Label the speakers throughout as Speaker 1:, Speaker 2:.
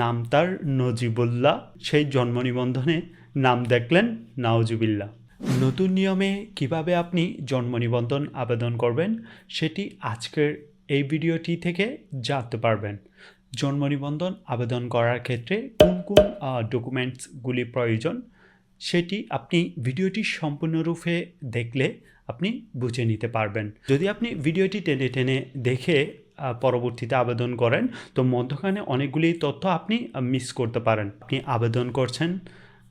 Speaker 1: নাম তার নজিবুল্লাহ, সেই জন্ম নিবন্ধনে নাম দেখলেন নাওজুবিল্লা নতুন নিয়মে কীভাবে আপনি জন্ম নিবন্ধন আবেদন করবেন, সেটি আজকের এই ভিডিওটি থেকে জানতে পারবেন। জন্ম নিবন্ধন আবেদন করার ক্ষেত্রে কোন কোন ডকুমেন্টসগুলি প্রয়োজন, সেটি আপনি ভিডিওটি সম্পূর্ণরূপে দেখলে আপনি বুঝে নিতে পারবেন। যদি আপনি ভিডিওটি টেনে টেনে দেখে পরবর্তীতে আবেদন করেন। তো মধ্যখানে অনেকগুলি তথ্য আপনি মিস করতে পারেন। আপনি আবেদন করছেন,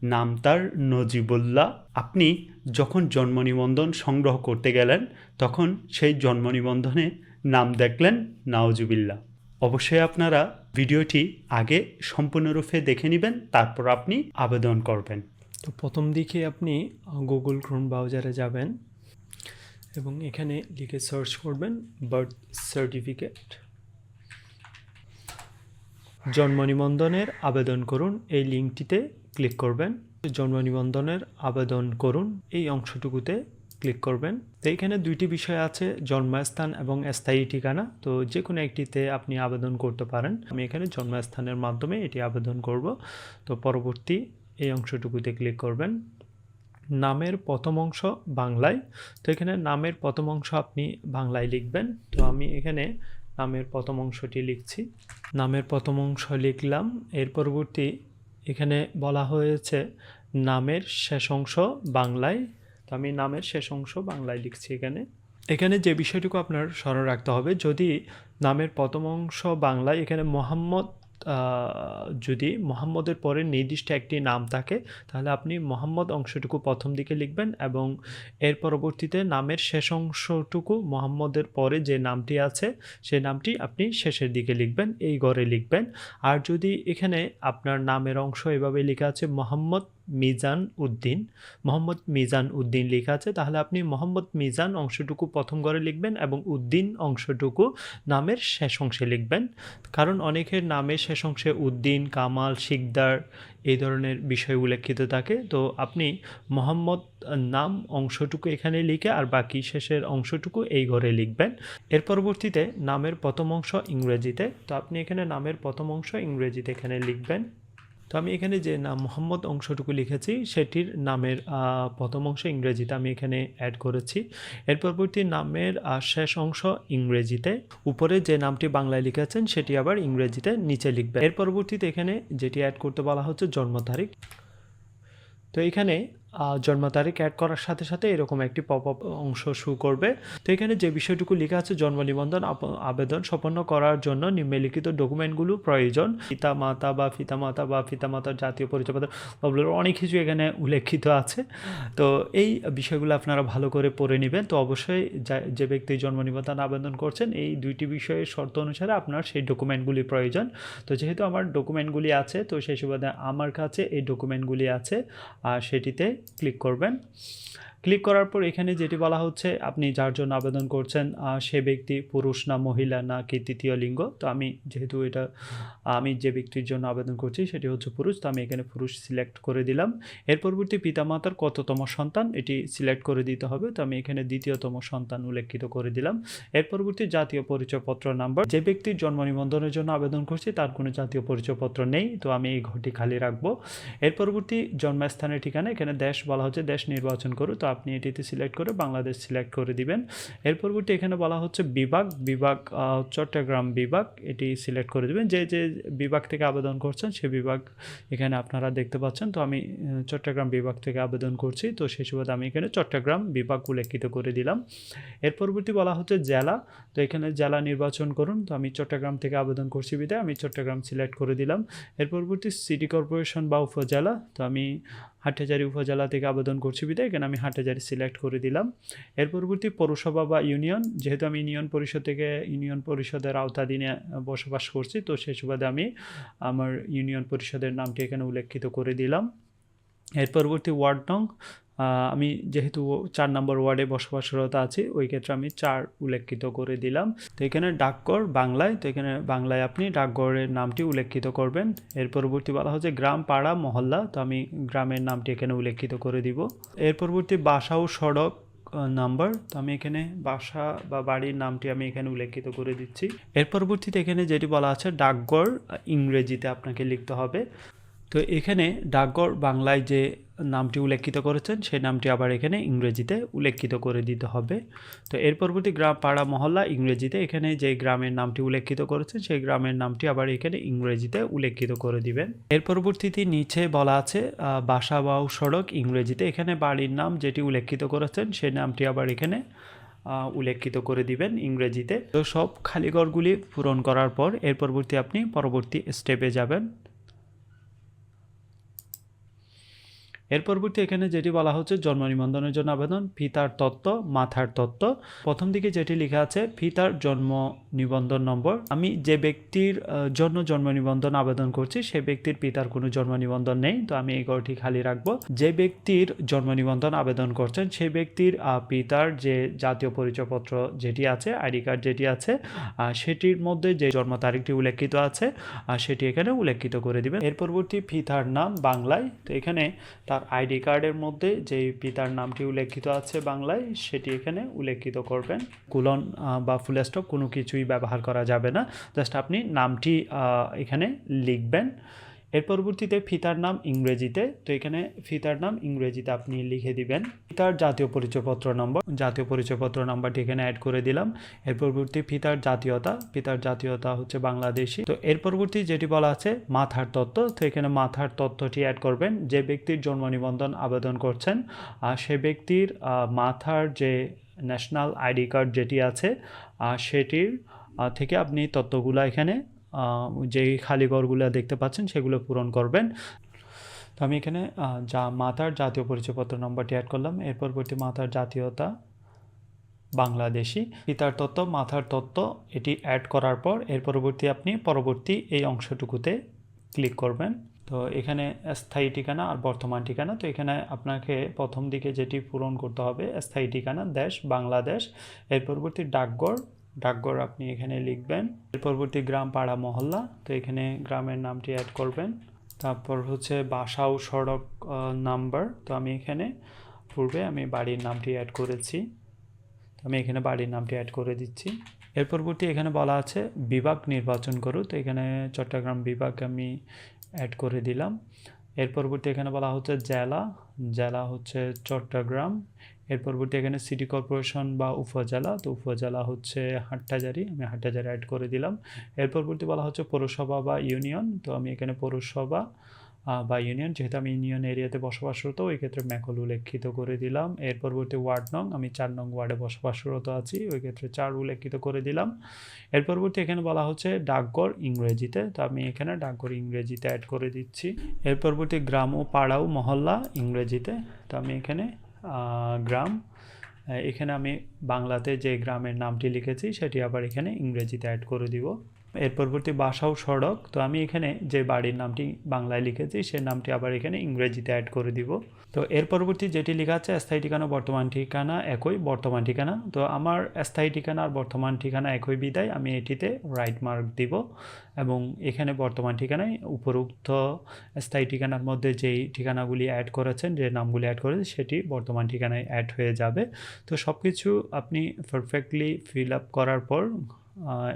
Speaker 1: নাম তার, নজিবুল্লাহ। আপনি যখন জন্ম নিবন্ধন সংগ্রহ করতে গেলেন, তখন সেই জন্ম নিবন্ধনে নাম দেখলেন নাওজুবিল্লা অবশ্যই আপনারা ভিডিওটি আগে সম্পূর্ণরূপে দেখে নেবেন, তারপর আপনি আবেদন করবেন।
Speaker 2: তো প্রথম দিকে আপনি গুগল ক্রোম ব্রাউজারে যাবেন। এবং এখানে লিখে সার্চ করবেন বার্থ সার্টিফিকেট। জন্ম নিবন্ধনের আবেদন করুন, এই লিঙ্কটিতে ক্লিক করবেন। জন্ম নিবন্ধনের আবেদন করুন, এই অংশটুকুতে ক্লিক করবেন। তো এখানে দুইটি বিষয় আছে, জন্মস্থান এবং স্থায়ী ঠিকানা। তো যে কোনো একটিতে আপনি আবেদন করতে পারেন। আমি এখানে জন্মস্থানের মাধ্যমে এটি আবেদন করব। তো পরবর্তী এই অংশটুকুতে ক্লিক করবেন। নামের প্রথম অংশ বাংলায়। তো এখানে নামের প্রথম অংশ আপনি বাংলায় লিখবেন। তো আমি এখানে নামের প্রথম অংশটি লিখছি। নামের প্রথম অংশ লিখলাম। এর পরবর্তী এখানে বলা হয়েছে নামের শেষ অংশ বাংলায়। তো আমি নামের শেষ অংশ বাংলায় লিখছি এখানে। এখানে যে বিষয়টুকু আপনার স্মরণ রাখতে হবে, যদি নামের প্রথম অংশ বাংলায়, এখানে মোহাম্মদ যদি মোহাম্মদের পরে নির্দিষ্ট একটি নাম থাকে, তাহলে আপনি মোহাম্মদ অংশটুকু প্রথম দিকে লিখবেন এবং এর পরবর্তীতে নামের শেষ অংশটুকু মোহাম্মদের পরে যে নামটি আছে সেই নামটি আপনি শেষের দিকে লিখবেন, এই গড়ে লিখবেন। আর যদি এখানে আপনার নামের অংশ এভাবে লেখা আছে, মোহাম্মদ মিজান উদ্দিন। মোহাম্মদ মিজান উদ্দিন লেখা আছে। তাহলে আপনি মোহাম্মদ মিজান অংশটুকু প্রথম ঘরে লিখবেন এবং উদ্দিন অংশটুকু নামের শেষ অংশে লিখবেন। কারণ অনেকের নামের শেষ অংশে উদ্দিন, কামাল, শিকদার এই ধরনের বিষয় উল্লেখিত থাকে। তো আপনি মোহাম্মদ নাম অংশটুকু এখানে লিখে আর বাকি শেষের অংশটুকু এই ঘরে লিখবেন। এর পরবর্তীতে নামের প্রথম অংশ ইংরেজিতে। তো আপনি এখানে নামের প্রথম অংশ ইংরেজিতে এখানে লিখবেন। তো আমি এখানে যে নাম মোহাম্মদ অংশটুকু লিখেছি, সেটির নামের প্রথম অংশ ইংরেজিতে আমি এখানে অ্যাড করেছি। এর পরবর্তী নামের শেষ অংশ ইংরেজিতে। উপরে যে নামটি বাংলায় লিখেছেন, সেটি আবার ইংরেজিতে নিচে লিখবে এর পরবর্তীতে এখানে যেটি অ্যাড করতে বলা হচ্ছে, জন্ম তারিখ। তো এখানে জন্ম তারিখ অ্যাড করার সাথে সাথে এরকম একটি পপ আপ অংশ শু করবে। তো এখানে যে বিষয়টুকু লেখা আছে, জন্ম নিবন্ধন আবেদন সম্পন্ন করার জন্য নিম্নলিখিত ডকুমেন্টগুলো প্রয়োজন। পিতা মাতা বা পিতা মাতা বা পিতা মাতার জাতীয় পরিচয়পত্র বাবলুর অনেক কিছু এখানে উল্লেখিত আছে। তো এই বিষয়গুলো আপনারা ভালো করে পড়ে নেবেন। তো অবশ্যই যা- যে ব্যক্তি জন্ম নিবন্ধন আবেদন করছেন, এই দুইটি বিষয়ের শর্ত অনুসারে আপনার সেই ডকুমেন্টগুলি প্রয়োজন। তো যেহেতু আমার ডকুমেন্টগুলি আছে, তো সেই সুবাদে আমার কাছে এই ডকুমেন্টগুলি আছে, আর সেটিতে ক্লিক করবেন ক্লিক করার পর এখানে যেটি বলা হচ্ছে, আপনি যার জন্য আবেদন করছেন সে ব্যক্তি পুরুষ না মহিলা না কি তৃতীয় লিঙ্গ। তো আমি যেহেতু এটা, আমি যে ব্যক্তির জন্য আবেদন করছি সেটি হচ্ছে পুরুষ, তো আমি এখানে পুরুষ সিলেক্ট করে দিলাম। এর পরবর্তী পিতামাতার কততম সন্তান, এটি সিলেক্ট করে দিতে হবে। তো আমি এখানে দ্বিতীয়তম সন্তান উল্লেখিত করে দিলাম। এর পরবর্তী জাতীয় পরিচয়পত্র নাম্বার, যে ব্যক্তির জন্ম নিবন্ধনের জন্য আবেদন করছি, তার কোনো জাতীয় পরিচয়পত্র নেই, তো আমি এই ঘরটি খালি রাখব। এর পরবর্তী জন্মস্থানের ঠিকানা, এখানে দেশ বলা হচ্ছে, দেশ নির্বাচন করো। তো আপনি এটিতে সিলেক্ট করে বাংলাদেশ সিলেক্ট করে দিবেন। এর পরবর্তী এখানে বলা হচ্ছে বিভাগ। বিভাগ চট্টগ্রাম বিভাগ, এটি সিলেক্ট করে দিবেন। যে যে বিভাগ থেকে আবেদন করছেন, সে বিভাগ এখানে আপনারা দেখতে পাচ্ছেন। তো আমি চট্টগ্রাম বিভাগ থেকে আবেদন করছি। তো সেই সুবাদে আমি এখানে চট্টগ্রাম বিভাগ উল্লেখিত করে দিলাম। এর পরবর্তী বলা হচ্ছে জেলা। তো এখানে জেলা নির্বাচন করুন। তো আমি চট্টগ্রাম থেকে আবেদন করছি বিধায় আমি চট্টগ্রাম সিলেক্ট করে দিলাম। এর পরবর্তী সিটি কর্পোরেশন বা উপজেলা। তো আমি হাটহাজারি উপজেলা থেকে আবেদন করছি বিদায়। এখানে আমি হাটহাজারি সিলেক্ট করে দিলাম। এর পরবর্তী পৌরসভা বা ইউনিয়ন, যেহেতু আমি ইউনিয়ন পরিষদ থেকে ইউনিয়ন পরিষদের আওতাধীনে বসবাস করছি, তো সেই সুবাদে আমি আমার ইউনিয়ন পরিষদের নামটি এখানে উল্লেখিত করে দিলাম। এর পরবর্তী ওয়ার্ড নং আমি যেহেতু চার নম্বর ওয়ার্ডে বসবাসরত আছি, ওই ক্ষেত্রে আমি চার উল্লেখিত করে দিলাম। তো এখানে ডাকঘর বাংলায়, তো এখানে বাংলায় আপনি ডাকঘরের নামটি উল্লেখিত করবেন। এর পরবর্তী বলা হচ্ছে গ্রাম, পাড়া, মহল্লা, তো আমি গ্রামের নামটি এখানে উল্লেখিত করে দিব। এর পরবর্তী বাসা ও সড়ক নাম্বার, তো আমি এখানে বাসা বা বাড়ির নামটি আমি এখানে উল্লেখিত করে দিচ্ছি। এর পরবর্তীতে এখানে যেটি বলা আছে, ডাকঘর ইংরেজিতে আপনাকে লিখতে হবে। তো এখানে ডাকঘর বাংলায় যে নামটি উল্লেখিত করেছেন, সেই নামটি আবার এখানে ইংরেজিতে উল্লেখিত করে দিতে হবে। তো এর পরবর্তী গ্রাম, পাড়া, মহল্লা ইংরেজিতে এখানে যে গ্রামের নামটি উল্লেখিত করেছেন, সেই গ্রামের নামটি আবার এখানে ইংরেজিতে উল্লেখিত করে দিবেন। এর পরবর্তীতে নিচে বলা আছে বাসা বা সড়ক ইংরেজিতে এখানে বাড়ির নাম যেটি উল্লেখিত করেছেন, সেই নামটি আবার এখানে উল্লেখিত করে দিবেন ইংরেজিতে। তো সব খালিঘরগুলি পূরণ করার পর এর পরবর্তী আপনি পরবর্তী স্টেপে যাবেন। এর পরবর্তী এখানে যেটি বলা হচ্ছে জন্ম নিবন্ধনের জন্য আবেদন, পিতার তত্ত্ব, মাথার তত্ত্ব। প্রথম দিকে যেটি লেখা আছে, পিতার জন্ম নিবন্ধন নম্বর। আমি যে ব্যক্তির জন্য জন্ম নিবন্ধন আবেদন করছি, সে ব্যক্তির পিতার কোনো জন্ম নিবন্ধন নেই। তো আমি এই ঘরটি খালি রাখব। যে ব্যক্তির জন্ম নিবন্ধন আবেদন করছেন সেই ব্যক্তির পিতার যে জাতীয় পরিচয়পত্র যেটি আছে, আইডি কার্ড যেটি আছে সেটির মধ্যে যে জন্ম তারিখটি উল্লেখিত আছে সেটি এখানে উল্লেখিত করে দিবেন। এর পরবর্তী পিতার নাম বাংলায়। তো এখানে তার আইডি কার্ডের মধ্যে যেই পিতার নামটি উল্লেখিত আছে বাংলায়, সেটি এখানে উল্লেখিত করবেন। কুলন বা ফুল স্টপ কোনো কিছুই ব্যবহার করা যাবে না। জাস্ট আপনি নামটি এখানে লিখবেন। এর পরবর্তীতে ফিতার নাম ইংরেজিতে, তো এখানে ফিতার নাম ইংরেজিতে আপনি লিখে দিবেন। ফিতার জাতীয় পরিচয়পত্র নম্বর, জাতীয় পরিচয়পত্র নাম্বারটি এখানে অ্যাড করে দিলাম। এর পরবর্তী পিতার জাতীয়তা পিতার জাতীয়তা হচ্ছে বাংলাদেশি। তো এর পরবর্তী যেটি বলা আছে, মাথার তত্ত্ব, তো এখানে মাথার তত্ত্বটি অ্যাড করবেন। যে ব্যক্তির জন্ম নিবন্ধন আবেদন করছেন আর সে ব্যক্তির মাথার যে ন্যাশনাল আইডি কার্ড যেটি আছে সেটির থেকে আপনি তথ্যগুলো এখানে যেই খালি ঘরগুলো দেখতে পাচ্ছেন, সেগুলো পূরণ করবেন। তো আমি এখানে যা মাতার জাতীয় পরিচয়পত্র নম্বরটি অ্যাড করলাম। এর পরবর্তী মাতার জাতীয়তা বাংলাদেশি। পিতার তত্ত্ব, মাথার তত্ত্ব, এটি অ্যাড করার পর এর পরবর্তী আপনি পরবর্তী এই অংশটুকুতে ক্লিক করবেন। তো এখানে স্থায়ী ঠিকানা আর বর্তমান ঠিকানা। তো এখানে আপনাকে প্রথম দিকে যেটি পূরণ করতে হবে, স্থায়ী ঠিকানা, দেশ, বাংলাদেশ। এর পরবর্তী ডাকঘর ডাকঘর আপনি এখানে লিখবেন। এর পরবর্তী গ্রাম পাড়া মহল্লা, তো এখানে গ্রামের নামটি অ্যাড করবেন। তারপর হচ্ছে বাসা ও সড়ক নাম্বার তো আমি এখানে পূর্বে আমি বাড়ির নামটি অ্যাড করেছি। আমি এখানে বাড়ির নামটি অ্যাড করে দিচ্ছি। এর পরবর্তী এখানে বলা আছে, বিভাগ নির্বাচন করো। তো এখানে চট্টগ্রাম বিভাগ আমি অ্যাড করে দিলাম। এর পরবর্তী এখানে বলা হচ্ছে জেলা। জেলা হচ্ছে চট্টগ্রাম। এর পরবর্তী এখানে সিটি কর্পোরেশন বা উপজেলা, তো উপজেলা হচ্ছে হাটহাজারি, আমি হাটহাজারি অ্যাড করে দিলাম। এর পরবর্তী বলা হচ্ছে পৌরসভা বা ইউনিয়ন তো আমি এখানে পৌরসভা বা ইউনিয়ন যেহেতু আমি ইউনিয়ন এরিয়াতে বসবাসরত, ওই ক্ষেত্রে ম্যাকল উল্লেখিত করে দিলাম। এর পরবর্তী ওয়ার্ড নং, আমি চার নং ওয়ার্ডে বসবাসরত আছি, ওই ক্ষেত্রে চার উল্লেখিত করে দিলাম। এর পরবর্তী এখানে বলা হচ্ছে ডাকঘর ইংরেজিতে, তো আমি এখানে ডাকঘর ইংরেজিতে অ্যাড করে দিচ্ছি। এর পরবর্তী গ্রাম ও পাড়াও মহল্লা ইংরেজিতে, তো আমি এখানে গ্রাম। এখানে আমি বাংলাতে যে গ্রামের নামটি লিখেছি, সেটি আবার এখানে ইংরেজিতে অ্যাড করে দিব। এর পরবর্তী বাসা ও সড়ক। তো আমি এখানে যে বাড়ির নামটি বাংলায় লিখেছি, সে নামটি আবার এখানে ইংরেজিতে অ্যাড করে দিব। তো এর পরবর্তী যেটি লেখা আছে, স্থায়ী ঠিকানা, বর্তমান ঠিকানা একই, বর্তমান ঠিকানা। তো আমার স্থায়ী ঠিকানা আর বর্তমান ঠিকানা একই বিদায়, আমি এটিতে রাইট মার্ক দিব এবং এখানে বর্তমান ঠিকানায় উপরোক্ত স্থায়ী ঠিকানার মধ্যে যেই ঠিকানাগুলি অ্যাড করেছেন, যে নামগুলি অ্যাড করেছেন, সেটি বর্তমান ঠিকানায় অ্যাড হয়ে যাবে। তো সব কিছু আপনি পারফেক্টলি ফিল আপ করার পর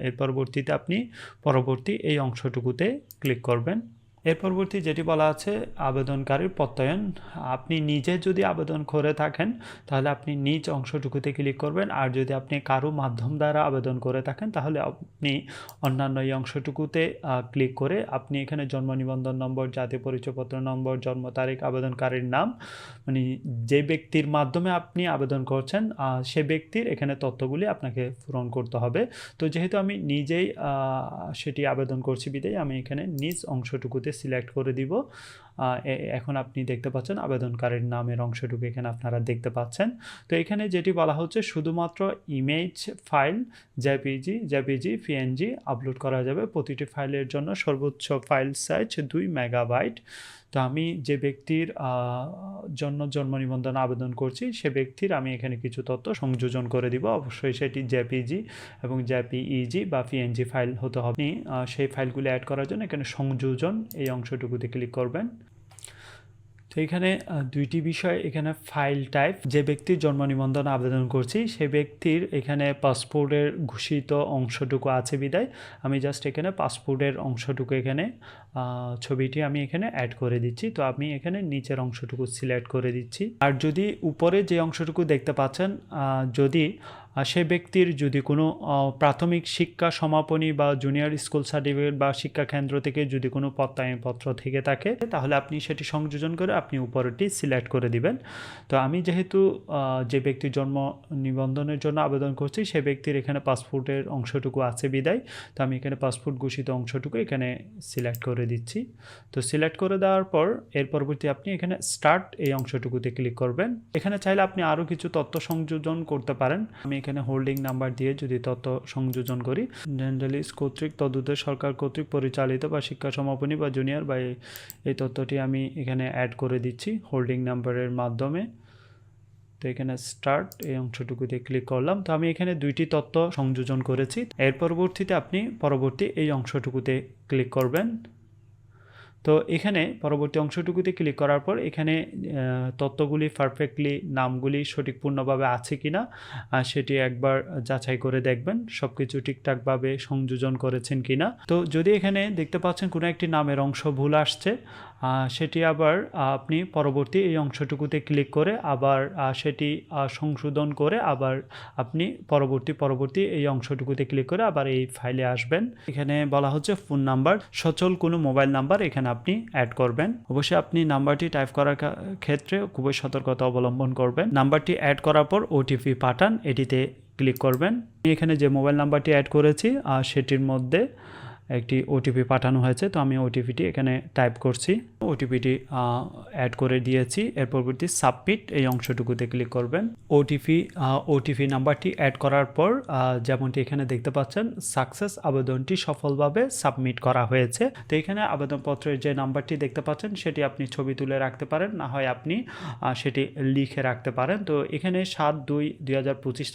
Speaker 2: এর পরবর্তীতে আপনি পরবর্তী এই অংশটুকুতে ক্লিক করবেন। এর পরবর্তী যেটি বলা আছে, আবেদনকারীর প্রত্যয়ন। আপনি নিজে যদি আবেদন করে থাকেন, তাহলে আপনি নিজ অংশটুকুতে ক্লিক করবেন। আর যদি আপনি কারও মাধ্যম দ্বারা আবেদন করে থাকেন, তাহলে আপনি অন্যান্য এই অংশটুকুতে ক্লিক করে আপনি এখানে জন্ম নিবন্ধন নম্বর, জাতীয় পরিচয়পত্র নম্বর, জন্ম তারিখ, আবেদনকারীর নাম মানে যে ব্যক্তির মাধ্যমে আপনি আবেদন করছেন সে ব্যক্তির এখানে তথ্যগুলি আপনাকে পূরণ করতে হবে। তো যেহেতু আমি নিজেই সেটি আবেদন করছি বিদায়, আমি এখানে নিজ অংশটুকুতে সিলেক্ট করে দিব। এখন আপনি দেখতে পাচ্ছেন আবেদনকারীর নামের অংশটুকু এখানে আপনারা দেখতে পাচ্ছেন। তো এখানে যেটি বলা হচ্ছে শুধুমাত্র image file JPG JPG PNG upload করা যাবে। প্রতিটি ফাইলের জন্য সর্বোচ্চ ফাইল সাইজ দুই মেগাবাইট তো আমি যে ব্যক্তির জন্য জন্ম নিবন্ধন আবেদন করছি, সে ব্যক্তির আমি এখানে কিছু তথ্য সংযোজন করে দিব। অবশ্যই সেটি জেপিজি এবং জেপিইজি বা পিএনজি ফাইল হতে হবে। সেই ফাইলগুলি অ্যাড করার জন্য এখানে সংযোজন এই অংশটুকুতে ক্লিক করবেন। তো এখানে দুইটি বিষয়, এখানে ফাইল টাইপ যে ব্যক্তির জন্ম নিবন্ধন আবেদন করছি, সে ব্যক্তির এখানে পাসপোর্টের ঘোষিত অংশটুকু আছে বিদায়। আমি জাস্ট এখানে পাসপোর্টের অংশটুকু এখানে ছবিটি আমি এখানে অ্যাড করে দিচ্ছি। তো আমি এখানে নিচের অংশটুকু সিলেক্ট করে দিচ্ছি। আর যদি উপরে যে অংশটুকু দেখতে পাচ্ছেন যদি সে ব্যক্তির যদি কোনো প্রাথমিক শিক্ষা সমাপনী বা জুনিয়র স্কুল সার্টিফিকেট বা শিক্ষা কেন্দ্র থেকে যদি কোনো প্রত্যয়নপত্র থেকে থাকে, তাহলে আপনি সেটি সংযোজন করে আপনি উপরেরটি সিলেক্ট করে দিবেন। তো আমি যেহেতু যে ব্যক্তির জন্ম নিবন্ধনের জন্য আবেদন করছি সে ব্যক্তির এখানে পাসপোর্টের অংশটুকু আছে বিদায়। তো আমি এখানে পাসপোর্ট ঘোষিত অংশটুকু এখানে সিলেক্ট করে দিচ্ছি। তো সিলেক্ট করে দেওয়ার পর, এর পরবর্তী আপনি এখানে স্টার্ট এই অংশটুকুতে ক্লিক করবেন। এখানে চাইলে আপনি আরও কিছু তথ্য সংযোজন করতে পারেন। আমি এখানে হোল্ডিং নাম্বার দিয়ে যদি তথ্য সংযোজন করি জেনারেলি কর্তৃক তদুদের সরকার কর্তৃক পরিচালিত বা শিক্ষা সমাপনী বা জুনিয়র বা এই- এই তথ্যটি আমি এখানে অ্যাড করে দিচ্ছি হোল্ডিং নাম্বারের মাধ্যমে। তো এখানে স্টার্ট এই অংশটুকুতে ক্লিক করলাম। তো আমি এখানে দুইটি তথ্য সংযোজন করেছি। এর পরবর্তীতে আপনি পরবর্তী এই অংশটুকুতে ক্লিক করবেন। তো এখানে পরবর্তী অংশটুকুতে ক্লিক করার পর এখানে তত্ত্বগুলি পারফেক্টলি নামগুলি সঠিকপূর্ণভাবে আছে কি না সেটি একবার যাচাই করে দেখবেন সব কিছু ঠিকঠাকভাবে সংযোজন করেছেন কি না তো যদি এখানে দেখতে পাচ্ছেন কোনো একটি নামের অংশ ভুল আসছে সেটি আবার আপনি পরবর্তী এই অংশটুকুতে ক্লিক করে আবার সেটি সংশোধন করে আবার আপনি পরবর্তী পরবর্তী এই অংশটুকুতে ক্লিক করে আবার এই ফাইলে আসবেন। এখানে বলা হচ্ছে ফোন নাম্বার সচল কোনো মোবাইল নাম্বার এখানে আপনি অ্যাড করবেন। অবশ্যই আপনি নাম্বারটি টাইপ করার ক্ষেত্রে খুবই সতর্কতা অবলম্বন করবেন। নাম্বারটি অ্যাড করার পর ওটিপি পাঠান, এটিতে ক্লিক করবেন। এখানে যে মোবাইল নাম্বারটি অ্যাড করেছি সেটির মধ্যে একটি ওটিপি পাঠানো হয়েছে, তো আমি ওটিপিটি এখানে টাইপ করছি। ওটিপিটি অ্যাড করে দিয়েছি, এর পরবর্তী সাবমিট এই অংশটুকুতে ক্লিক করবেন। ওটিপি ওটিপি নাম্বারটি অ্যাড করার পর যেমনটি এখানে দেখতে পাচ্ছেন সাকসেস আবেদনটি সফলভাবে সাবমিট করা হয়েছে। তো এখানে আবেদনপত্রের যে নাম্বারটি দেখতে পাচ্ছেন, সেটি আপনি ছবি তুলে রাখতে পারেন, না হয় আপনি সেটি লিখে রাখতে পারেন। তো এখানে সাত দুই দুই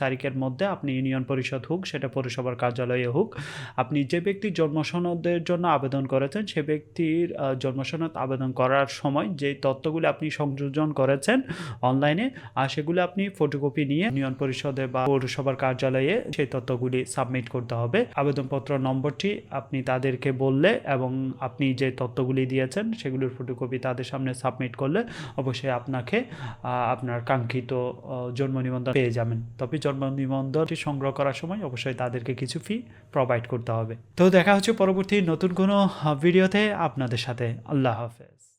Speaker 2: তারিখের মধ্যে আপনি ইউনিয়ন পরিষদ হোক, সেটা পৌরসভার কার্যালয়ে হোক, আপনি যে ব্যক্তির জন্মসনদের জন্য আবেদন করেছেন, সে ব্যক্তির জন্মসনদ আবেদন করার সময় যে তথ্যগুলো আপনি সংযোজন করেছেন অনলাইনে আর সেগুলো আপনি ফটোকপি নিয়ে ইউনিয়ন পরিষদে বা পৌরসভার কার্যালয়ে সেই তথ্যগুলি সাবমিট করতে হবে। আবেদনপত্র নম্বরটি আপনি তাদেরকে বললে এবং আপনি যে তথ্যগুলি দিয়েছেন, সেগুলোর ফটোকপি তাদের সামনে সাবমিট করলে অবশ্যই আপনাকে আপনার কাঙ্ক্ষিত জন্ম নিবন্ধন পেয়ে যাবেন। তবে জন্ম নিবন্ধনটি সংগ্রহ করার সময় অবশ্যই তাদেরকে কিছু ফি প্রোভাইড করতে হবে। তো দেখা হচ্ছে পরবর্তী নতুন কোনো ভিডিওতে আপনাদের সাথে। আল্লাহ হাফেজ।